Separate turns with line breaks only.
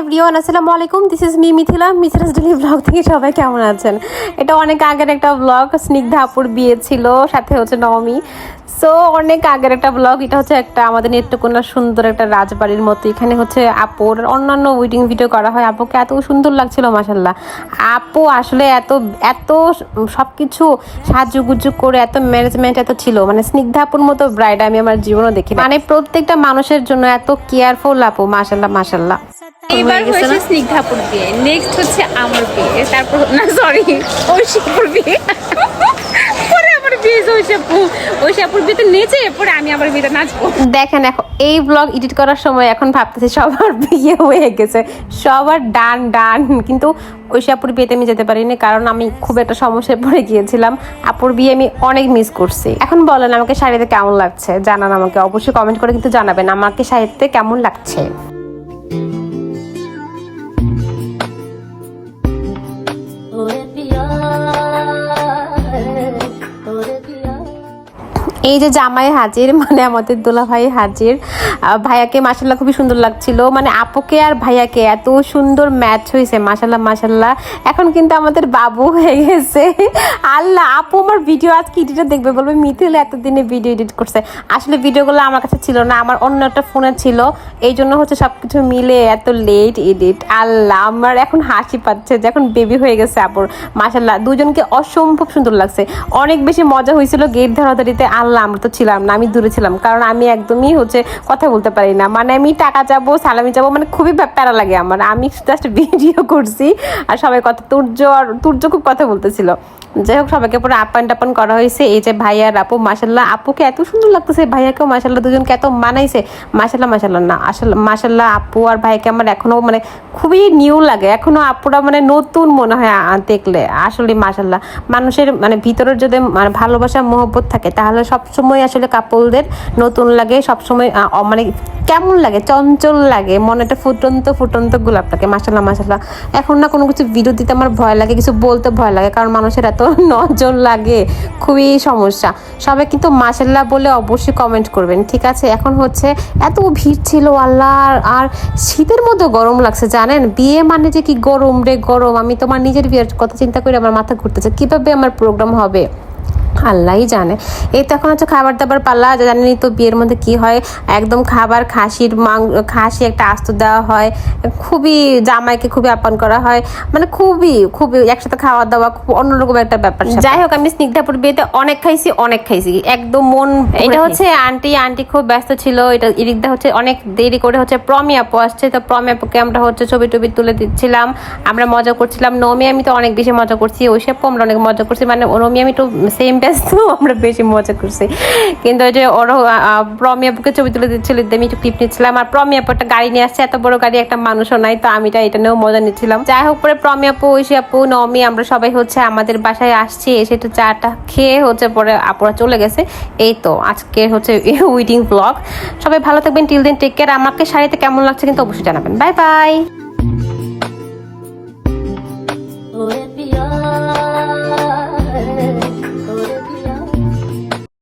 Everyone, আসসালামু আলাইকুম। This is me Mithila. Mithila's daily blog থেকে সবাই কেমন আছেন? এটা অনেক আগের একটা ব্লগ। স্নিগ্ধা আপুর বিয়ে ছিল, সাথে হচ্ছে নবমী সো অনেক আগের একটা ব্লগ। এটা হচ্ছে একটা আমাদের নেত্রকোনার সুন্দর একটা রাজবাড়ির মতো। এখানে হচ্ছে আপুর অন্যান্য ওয়েডিং ভিডিও করা হয়। আপুকে এত সুন্দর লাগছিল মাসাল্লাহ আপু আসলে এত এত সব কিছু সাহায্যগুজ্জু করে, এত ম্যানেজমেন্ট এত ছিল। মানে স্নিগ্ধা আপুর মতো ব্রাইড আমি আমার জীবনও দেখি মানে প্রত্যেকটা মানুষের জন্য এত কেয়ারফুল আপু মাসাল্লাহ মাসাল্লাহ
এইবার হয়েছে স্নিগ্ধাপুর বিয়ে। নেক্সট হচ্ছে আমার বিয়ে। তারপর না সরি ঐশাপুর বিয়ে। ঐশাপুর।
দেখেন এখন এই ব্লগ এডিট করার সময় এখন ভাবতেছি সবার বিয়ে হয়ে গেছে। সবার ডান ডান। কিন্তু আপুর বিয়েতে আমি যেতে পারিনি কারণ আমি খুব একটা সমস্যায় পড়ে গিয়েছিলাম। আপুর বিয়ে আমি অনেক মিস করছি। এখন বলেন আমাকে শাড়িতে কেমন লাগছে? জানান আমাকে। অবশ্যই কমেন্ট করে কিন্তু জানাবেন আমাকে শাড়িতে কেমন লাগছে? এই যে জামাই হাজির মানে আমাদের দোলা ভাই হাজির ভাইয়াকে মাসাল্লাহ খুবই সুন্দর লাগছিল। মানে আপুকে আর ভাইয়াকে এত সুন্দর ম্যাচ হয়েছে মাসাল্লাহ মাসাল্লাহ এখন কিন্তু আমাদের বাবু হয়ে গেছে। আল্লাহ, আপু আমার ভিডিও আজকে এডিটে দেখবে, বলবে, মিথিল এতদিনে ভিডিও এডিট করছে। আসলে ভিডিওগুলো আমার কাছে ছিল না, আমার অন্য একটা ফোনে ছিল। এই জন্য হচ্ছে সবকিছু মিলে এত লেট এডিট আল্লাহ, আমার এখন হাসি পাচ্ছে যে এখন বেবি হয়ে গেছে আপুর। মাসাল্লাহ দুজনকে অসম্ভব সুন্দর লাগছে। অনেক বেশি মজা হয়েছিল গেট ধরাধরিতে, আল্লাহ আমরা তো ছিলাম না, আমি দূরে ছিলাম। কারণ আমি একদমই হচ্ছে কথা বলতে পারি না। মানে আমি টাকা যাব সালামি যাব মানে খুবই প্যারা লাগে আমার। আমি জাস্ট ভিডিও করছি আর সবাই কথা তুর্য আর তুর্য খুব কথা বলতেছিল। যাই হোক, সবাইকে পুরো আপ্যায়ন টাপান করা হয়েছে। এই যে ভাইয়া আর আপু মাসাল্লাহ আপুকে এত সুন্দর লাগতেছে। ভাইয়াকেও মাসাল্লাহ দুজনকে এত মানাইছে। মাসাল্লাহ মাসাল্লাহ না, আসলে মাসাল্লাহ আপু আর ভাইকে আমার এখনও মানে খুবই নিউ লাগে। এখনও আপুরা মানে নতুন মনে হয় দেখলে আসলে মাসাল্লাহ মানুষের মানে ভিতরের যদি মানে ভালোবাসা, মহব্বত থাকে, তাহলে সবসময় আসলে কাপলদের নতুন লাগে, সবসময় মানে কেমন লাগে? চঞ্চল লাগে, মনেটা ফুটন্ত ফুটন্ত গোলাপ লাগে মাসাল্লাহ মাসাল্লাহ এখন না কোনো কিছু ভিডিও দিতে আমার ভয় লাগে, কিছু বলতে ভয় লাগে, কারণ মানুষের এত নজর লাগে, খুবই সমস্যা। সবাই কিন্তু মাসাল্লাহ বলে অবশ্যই কমেন্ট করবেন, ঠিক আছে? এখন হচ্ছে এত ভিড় ছিল, আল্লাহ, আর শীতের মধ্যে গরম লাগছে, জানেন? বিয়ে মানে যে কি গরম রে গরম, আমি তোমার নিজের বিয়ের কথা চিন্তা করে আমার মাথা ঘুরতেছে, কীভাবে আমার প্রোগ্রাম হবে? আল্লাহই জানে। এই তো এখন হচ্ছে খাবার দাবার পাল্লা জানেনই তো বিয়ের মধ্যে কি হয়। একদম খাবার খাসির মাং খাসি একটা আস্ত দেওয়া হয়। খুবই জামাইকে খুবই আপ্যায়ন করা হয়। মানে খুবই খুবই একসাথে খাওয়া দাওয়া খুব অন্যরকম একটা ব্যাপার যাই হোক আমি স্নিগ্ধাপুর বিয়েতে অনেক খাইছি অনেক খাইছি। একদম মন এটা হচ্ছে আন্টি আন্টি খুব ব্যস্ত ছিল। এটা ইরিকদা হচ্ছে অনেক দেরি করে হচ্ছে প্রমি আপু আসছে। তো প্রমি আপুকে আমরা হচ্ছে ছবি টবি তুলে দিচ্ছিলাম। আমরা মজা করছিলাম। নমি আমি তো অনেক বেশি মজা করছি। ওই সব আমরা অনেক মজা করছি। মানে নমি আমি তো সেম ব্যস্ত, আমরা বেশি মজা করছি। কিন্তু ওই যে ওরা প্রমি আপুকে ছবি তুলে দিচ্ছিল আমি একটু ক্লিপ নিচ্ছিলাম। আর প্রমি একটা গাড়ি নিয়ে আসছে, এত বড় গাড়ি, একটা মানুষও নাই, তো আমি এটা নিয়েও মজা নিচ্ছিলাম। যাই হোক, পরে প্রমি আপু, ঐশী আপু, নমি, আমরা সবাই হচ্ছে আমাদের বাসায় আসছি, এসে একটু চাটা খেয়ে হচ্ছে পরে আপুরা চলে গেছে। এই তো আজকে হচ্ছে উইডিং ব্লগ সবাই ভালো থাকবেন টিল দিন টেক কেয়ার আমাকে শাড়িতে কেমন লাগছে কিন্তু অবশ্যই জানাবেন। Bye bye